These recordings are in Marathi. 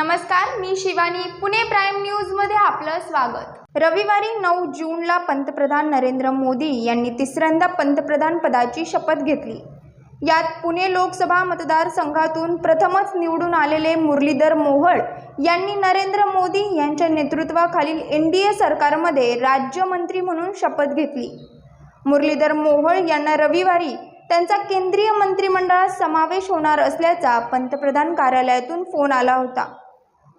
नमस्कार मी शिवानी. पुणे प्राईम न्यूजमध्ये आपलं स्वागत. रविवारी नऊ जूनला पंतप्रधान नरेंद्र मोदी यांनी तिसऱ्यांदा पंतप्रधान पदाची शपथ घेतली. यात पुणे लोकसभा मतदारसंघातून प्रथमच निवडून आलेले मुरलीधर मोहोळ यांनी नरेंद्र मोदी यांच्या नेतृत्वाखालील एन डी ए सरकारमध्ये राज्यमंत्री म्हणून शपथ घेतली. मुरलीधर मोहोळ यांना रविवारी त्यांचा केंद्रीय मंत्रिमंडळात समावेश होणार असल्याचा पंतप्रधान कार्यालयातून फोन आला होता.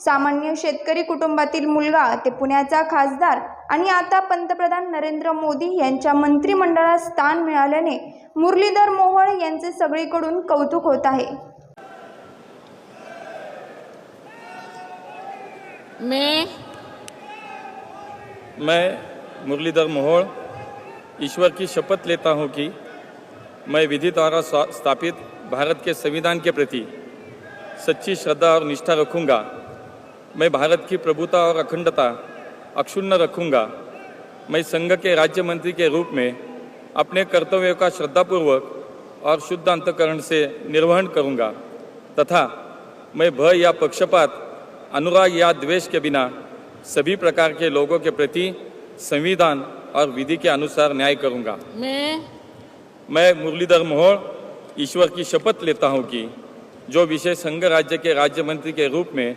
सामान्य शेतकरी कुटुंबातील मुलगा ते पुण्याचा खासदार आणि आता पंतप्रधान नरेंद्र मोदी यांच्या मंत्रिमंडळात स्थान मिळाल्याने मुरलीधर मोहोळ यांचे सगळीकडून कौतुक होत आहे. मैं मैं मुरलीधर मोहोळ ईश्वर की शपथ लेता हूँ कि मैं विधि द्वारा स्थापित भारत के संविधान के प्रति सच्ची श्रद्धा और निष्ठा रखूँगा। मैं भारत की प्रभुता और अखंडता अक्षुण्ण रखूँगा। मैं संघ के राज्य मंत्री के रूप में अपने कर्तव्यों का श्रद्धापूर्वक और शुद्ध अंतकरण से निर्वहन करूँगा। तथा मैं भय या पक्षपात अनुराग या द्वेष के बिना सभी प्रकार के लोगों के प्रति संविधान और विधि के अनुसार न्याय करूँगा। मैं मैं मुरलीधर मोहोळ ईश्वर की शपथ लेता हूँ कि जो विषय संघ राज्य के राज्य मंत्री के रूप में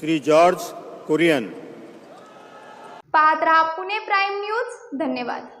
श्री जॉर्ज कुरियन. पाहत राहा पुणे प्राईम न्यूज. धन्यवाद.